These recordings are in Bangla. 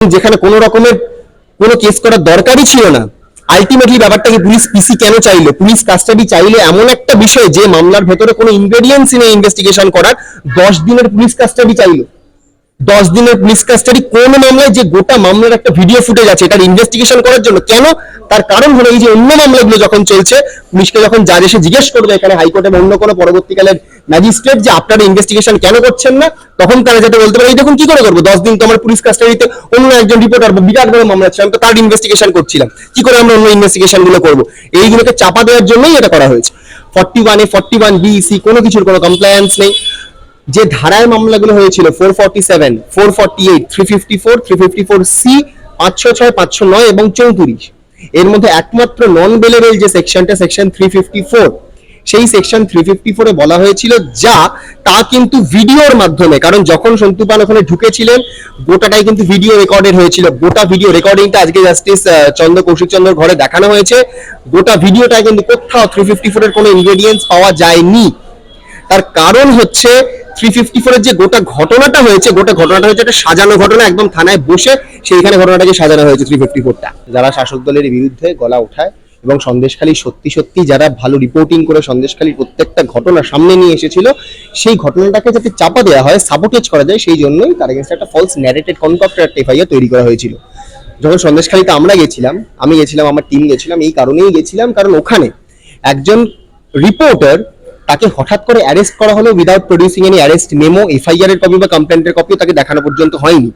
যেখানে কোনো রকমের কোনো কেস করার দরকারই ছিল না। আলটিমেটলি ব্যাপারটাকে পুলিশ পিসি কেন চাইলো? পুলিশ কাস্টাডি চাইলে এমন একটা বিষয় যে মামলার ভেতরে কোনো ইনগ্রেডিয়েন্টস নেই ইনভেস্টিগেশন করার। দশ দিনের পুলিশ কাস্টাডি চাইলো। দশ দিনের পুলিশ কাস্টাডি কোন মামলায় যে গোটা মামলার একটা ভিডিও ফুটেজ আছে, এটার ইনভেস্টিগেশন করার জন্য, কেন? তার কারণ হলো এই যে অন্য মামলাগুলো যখন চলছে, পুলিশকে যখন জাজ এসে জিজ্ঞেস করবে, এখানে হাইকোর্ট অন্য কোনো পরবর্তীকালের ম্যাজিস্ট্রেট যে আপনারা ইনভেস্টিগেশন কেন করছেন না, তখন তারা যাতে বলতে পারে, এই দেখুন কি করে করব? দশ দিন তো আমার পুলিশ কাস্টাডিতে অন্য একজন রিপোর্টার বিরাট বড় মামলা ছিল আমি তো তার ইনভেস্টিগেশন করছিলাম। কি করে আমরা অন্য ইনভেস্টিগেশনগুলো করব? এইগুলোকে চাপা দেওয়ার জন্যই এটা করা হয়েছে। ফর্টি ওয়ানে ফর্টি ওয়ান বি সি কোনো কিছুর কোনো কমপ্লায়েন্স নেই। যে ধারায় মামলাগুলো হয়েছিল four forty seven four forty eight three fifty four three fifty four C পাঁচশো ছয়, পাঁচশো নয় এবং চৌত্রিশ। এর মধ্যে একমাত্র নন বেলেবেল যে সেকশনটা সেকশন থ্রি ফিফটি ফোর সেই সেকশন থ্রি ফিফটি ফোরে বলা হয়েছিল যা, তা কিন্তু ভিডিওর মাধ্যমে, কারণ যখন সন্তু পাল ওখানে ঢুকেছিলেন, গোটাটাই কিন্তু ভিডিও রেকর্ডেড হয়েছিল। গোটা ভিডিও রেকর্ডিংটা আজকে জাস্টিস চন্দ্র, কৌশিক চন্দ্র ঘরে দেখানো হয়েছে। গোটা ভিডিওটা কিন্তু কোথাও থ্রি ফিফটি ফোরের কোনো ইনগ্রেডিয়েন্টস পাওয়া যায়নি। তার কারণ হচ্ছে থ্রি ফিফটি ফোরের যে গোটা ঘটনাটা হয়েছে, গোটা ঘটনাটা হচ্ছে একটা সাজানো ঘটনা, একদম থানায় বসে সেইখানে ঘটনাটাকে সাজানো হয়েছে থ্রি ফিফটি ফোরটা যারা শাসক দলের বিরুদ্ধে গলা ওঠায় এবং সন্দেশখালী সত্যি সত্যি যারা ভালো রিপোর্টিং করে সন্দেশখালীর প্রত্যেকটা ঘটনা সামনে নিয়ে এসেছিল, সেই ঘটনাটাকে যাতে চাপা দেওয়া হয় সাবোটেজ করা যায়, সেই জন্যই তার এগেনস্ট একটা ফলস ন্যারেটেড কনকপ্টার এফআইআর তৈরি করা হয়েছিল। যখন সন্দেশখালীতে আমরা গেছিলাম, আমি গেছিলাম, আমার টিম গেছিলাম, এই কারণেই গেছিলাম, কারণ ওখানে একজন রিপোর্টার তাকে হঠাৎ করে অ্যারেস্ট করা হলো without producing any arrest memo FIR এর কপি বা কমপ্লেন্টের কপিও তাকে দেখানো পর্যন্ত হয়নি।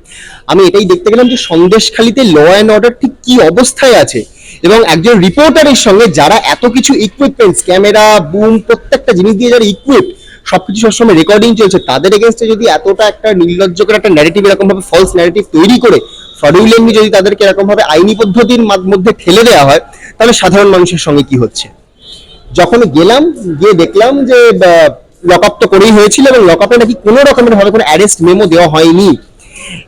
আমি এটাই দেখতে গেলাম যে সন্দেশখালিতে ল অ্যান্ড অর্ডার ঠিক কি অবস্থায় আছে। এবং একজন রিপোর্টারের সঙ্গে যারা এত কিছু ইকুইপমেন্টস ক্যামেরা বুম প্রত্যেকটা জিনিস দিয়ে যারা ইকুইপ সবকিছু সবসময় রেকর্ডিং চলছে, তাদের এগেনস্টে যদি এতটা একটা নির্লজ্জকর একটা ন্যারেটিভ এরকম ভাবে ফলস ন্যারেটিভ তৈরি করে ফ্রডুলেন্টলি যদি তাদেরকে এরকম ভাবে আইনি পদ্ধতির মাধ- মধ্যে ঠেলে দেওয়া হয়, তাহলে সাধারণ মানুষের সঙ্গে কি হচ্ছে? যখন গেলাম, গিয়ে দেখলাম যে লক আপ তো করেই হয়েছিল এবং লক আপে নাকি কোনো রকমের ভাবে কোনো অ্যারেস্ট মেমো দেওয়া হয়নি।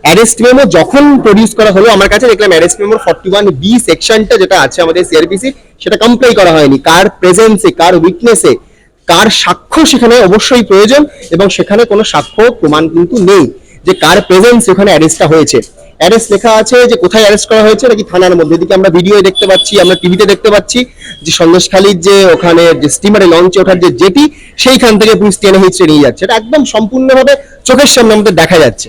অ্যারেস্ট মেমো যখন প্রডিউস করা হলো, আমার কাছে দেখলাম অ্যারেস্ট মেমোর ফর্টি ওয়ান বি সেকশনটা যেটা আছে আমাদের সিআরপিসি সেটা কমপ্লাই করা হয়নি। কার প্রেজেন্সে কার উইকনেসে কার সাক্ষ্য সেখানে অবশ্যই প্রয়োজন এবং সেখানে কোনো সাক্ষ্য প্রমাণ কিন্তু নেই যে কার প্রেজেন্স ওখানে অ্যারেস্টটা হয়েছে। অ্যারেস্ট লেখা আছে যে কোথায় অ্যারেস্ট করা হয়েছে নাকি থানার মধ্যে? এদিকে আমরা ভিডিও দেখতে পাচ্ছি, আমরা টিভিতে দেখতে পাচ্ছি যে সন্দেশখালীর যে ওখানে যে স্টিমারে লঞ্চে ওঠার যে জেটি সেইখান থেকে পুলিশ টেনে হিচড়ে নিয়ে যাচ্ছে। এটা একদম সম্পূর্ণভাবে চোখের সামনে আমাদের দেখা যাচ্ছে।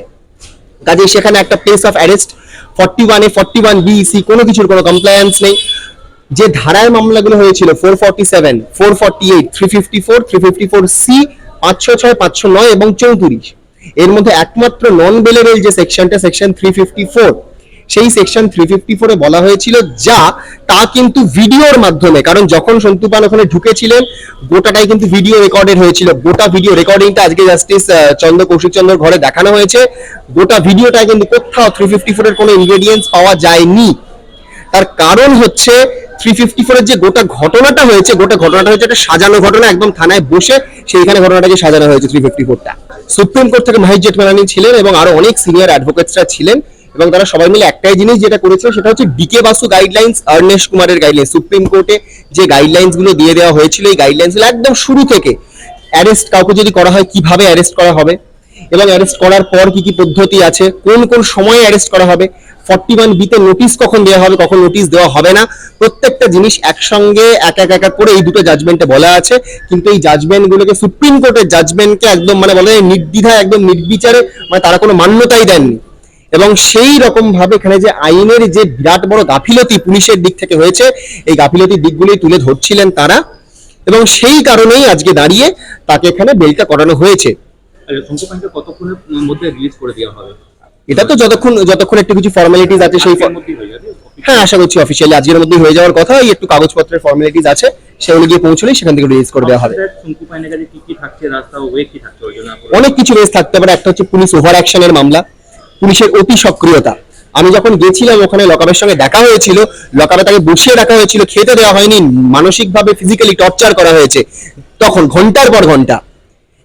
কাজে সেখানে একটা প্লেস অফ অ্যারেস্ট ফর্টি ওয়ানে ফর্টি ওয়ান বিসি কোনো কিছুর কোনো কমপ্লায়েন্স নেই। যে ধারায় মামলাগুলো হয়েছিল four forty seven four forty eight three fifty four three fifty four C পাঁচশো ছয়, পাঁচশো নয় এবং চৌত্রিশ। এর মধ্যে একমাত্র নন বেলেবেল যে সেকশনটা সেকশন থ্রি ফিফটি ফোর সেই সেকশন থ্রি ফিফটি ফোরে বলা হয়েছিল যা, তা কিন্তু ভিডিওর মাধ্যমে, কারণ যখন সন্তু পাল ওখানে ঢুকেছিলেন, গোটাটাই কিন্তু ভিডিও রেকর্ডেড হয়েছিল। গোটা ভিডিও রেকর্ডিংটা আজকে জাস্টিস চন্দ্র কৌশিক চন্দ্র ঘরে দেখানো হয়েছে। গোটা ভিডিওটা কিন্তু কোথাও থ্রি ফিফটি ফোরের কোনো ইনগ্রেডিয়েন্টস পাওয়া যায়নি। তার কারণ হচ্ছে থ্রি ফিফটি ফোরের যে গোটা ঘটনাটা হয়েছে, গোটা ঘটনাটা হয়েছে একটা সাজানো ঘটনা, একদম থানায় বসে সেইখানে ঘটনাটাকে সাজানো হয়েছে থ্রি ফিফটি ফোরটা সুপ্রিম কোর্ট থেকে মাহিজ জেঠমালানি ছিলেন এবং আরও অনেক সিনিয়র অ্যাডভোকেটসরা ছিলেন এবং তারা সবাই মিলে একটাই জিনিস যেটা করেছিল, সেটা হচ্ছে ডিকে বাসু গাইডলাইন্স অর্ণেশ কুমারের গাইডলাইন সুপ্রিম কোর্টে যে গাইডলাইন্সগুলো দিয়ে দেওয়া হয়েছিল, এই গাইডলাইন্সগুলো একদম শুরু থেকে অ্যারেস্ট কাউকে যদি করা হয়, কীভাবে অ্যারেস্ট করা হবে? এবং অ্যারেস্ট করার পর কি কি পদ্ধতি আছে, কোন কোন সময়ে অ্যারেস্ট করা হবে ফর্টি ওয়ান বিতে নোটিশ কখন দেওয়া হবে, কখন নোটিশ দেওয়া হবে না, প্রত্যেকটা জিনিস একসঙ্গে, এক এক এক করে এই দুটো জাজমেন্টে বলা আছে। কিন্তু এই জাজমেন্ট গুলোকে সুপ্রিম কোর্টের জাজমেন্টকে একদম মানে বলা বলে নির্দ্বিধায়, একদম নির্বিচারে মানে তারা কোনো মান্যতাই দেননি। এবং সেই রকম ভাবে এখানে যে আইনের যে বিরাট বড় গাফিলতি পুলিশের দিক থেকে হয়েছে, এই গাফিলতির দিকগুলি তুলে ধরছিলেন তারা। এবং সেই কারণেই আজকে দাঁড়িয়ে তাকে এখানে বেলটা করানো হয়েছে। শঙ্কু কতক্ষণের মধ্যে রিলিজ করে দেওয়া হবে? এটা তো যতক্ষণ যতক্ষণ একটু কিছু আছে সেই হয়ে আশা করছি অফিসিয়ালি আজকের মধ্যেই হয়ে যাওয়ার কথা এই একটু কাগজপত্রের আছে সেগুলো গিয়ে পৌঁছলেই সেখান থেকে রিলিজ করে দেওয়া হবে। অনেক কিছু রেস থাকতে পারে। একটা হচ্ছে পুলিশ ওভার অ্যাকশনের মামলা পুলিশের অতি সক্রিয়তা। আমি যখন গেছিলাম ওখানে লকাবের সঙ্গে দেখা হয়েছিল লকাবে তাকে বসিয়ে রাখা হয়েছিল খেতে দেওয়া হয়নি মানসিকভাবে ফিজিক্যালি টর্চার করা হয়েছে তখন ঘণ্টার পর ঘণ্টা।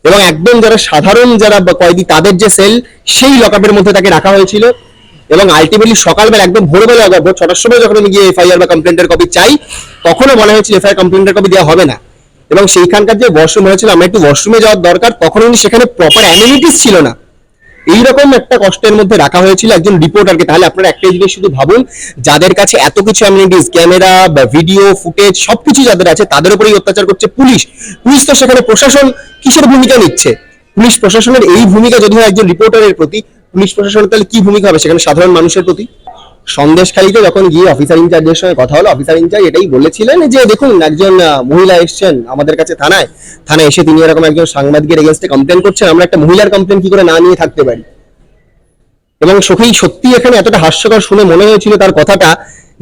এবং একদম যারা সাধারণ যারা কয়েদি তাদের যে সেল সেই লকআপের মধ্যে তাকে রাখা হয়েছিল। এবং আলটিমেটলি সকালবেলা একদম ভোরবেলা, ভোর ছটার সময় যখন আমি গিয়ে এফআইআর বা কমপ্লেন্টের কপি চাই তখনও বলা হয়েছিল এফআইআর কমপ্লেন্টের কপি দেওয়া হবে না। এবং সেইখানকার যে ওয়াশরুম হয়েছিল, আমার একটু ওয়াশরুমে যাওয়ার দরকার তখন উনি সেখানে প্রপার অ্যামিনিটিস ছিল না। এইরকম একটা কষ্টের মধ্যে রাখা হয়েছিল একজন রিপোর্টারকে তাহলে আপনারা একটা জিনিস শুধু ভাবুন, যাদের কাছে এত কিছু অ্যামিনিটিস ক্যামেরা বা ভিডিও ফুটেজ সবকিছু যাদের আছে, তাদের উপরেই অত্যাচার করছে পুলিশ। পুলিশ তো সেখানে প্রশাসন কিসের ভূমিকা নিচ্ছে? পুলিশ প্রশাসনের এই ভূমিকা যদি হয় একজন রিপোর্টারের প্রতি, পুলিশ প্রশাসনের তাহলে কি ভূমিকা হবে সেখানে সাধারণ মানুষের প্রতি? সন্দেশখালীতে যখন গিয়ে অফিসার ইনচার্জের সঙ্গে কথা হলো অফিসার ইনচার্জ এটাই বলেছিলেন যে, দেখুন, একজন মহিলা এসছেন আমাদের কাছে থানায়। থানায় এসে তিনি এরকম একজন সাংবাদিকের এগেনস্টে কমপ্লেন করছেন। আমরা একটা মহিলার কমপ্লেন কি করে না নিয়ে থাকতে পারি? এবং সখী, সত্যি এখানে এতটা হাস্যকর শুনে মনে হয়েছিল তার কথাটা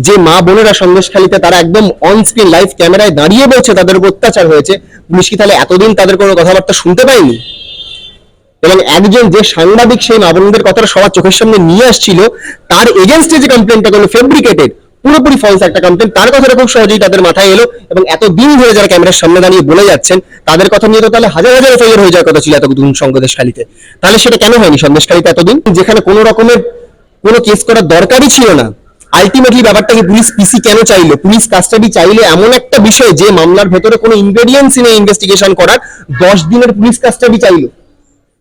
যে মা বোনেরা সন্দেশখালিতে তারা একদম অন স্ক্রিন লাইভ ক্যামেরায় দাঁড়িয়ে বলছে, তাদের উপর অত্যাচার হয়েছে। পুলিশ কি তাহলে এতদিন তাদের কোনো কথাবার্তা শুনতে পায়নি? এবং একজন যে সাংবাদিক সেই মা বোনদের কথাটা সবার চোখের সামনে নিয়ে আসছিল, তার এগেনস্টে যে কমপ্লেনটা করল ফেব্রিকেটেড পুরোপুরি ফলস একটা কমপ্লেন তার কথাটা খুব সহজেই তাদের মাথায় এলো এবং এত দিন ধরে যারা ক্যামেরার সামনে দাঁড়িয়ে বলে যাচ্ছেন, তাদের কথা নিয়ে তো তাহলে হাজার হাজার এফআইআর হয়ে যাওয়ার কথা ছিল এতদিন সন্দেশখালীতে। তাহলে সেটা কেন হয়নি সন্দেশখালীতে এতদিন? যেখানে কোনো রকমের কোনো কেস করার দরকারই ছিল না। আলটিমেটলি ব্যাপারটাকে পুলিশ পিসি কেন চাইলো? পুলিশ কাস্টাডি চাইলে এমন একটা বিষয় যে মামলার ভেতরে কোনো ইনগ্রেডিয়েন্টস নেই ইনভেস্টিগেশন করার, দশ দিনের পুলিশ কাস্টাডি চাইলো?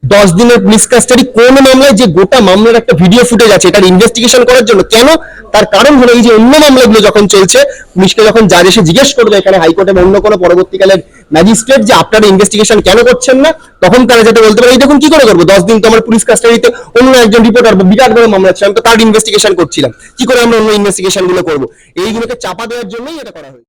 দশ দিনের পুলিশ কাস্টাডি কোন মামলায় যে গোটা মামলার একটা ভিডিও ফুটেজ আছে, এটার ইনভেস্টিগেশন করার জন্য, কেন? তার কারণ হলো এই যে অন্য মামলাগুলো যখন চলছে, পুলিশকে যখন জাজ এসে জিজ্ঞেস করবে, এখানে হাইকোর্টে অন্য কোনো পরবর্তীকালের ম্যাজিস্ট্রেট যে আপনারা ইনভেস্টিগেশন কেন করছেন না, তখন তারা যাতে বলতে পারে, এই দেখুন কি করে করব? দশ দিন তো আমার পুলিশ কাস্টাডিতে অন্য একজন রিপোর্টার বিরাট বড় মামলা ছিল, আমি তো তার ইনভেস্টিগেশন করছিলাম। কি করে আমরা অন্য ইনভেস্টিগেশনগুলো করব? এইগুলোকে চাপা দেওয়ার জন্যই এটা করা হয়েছে।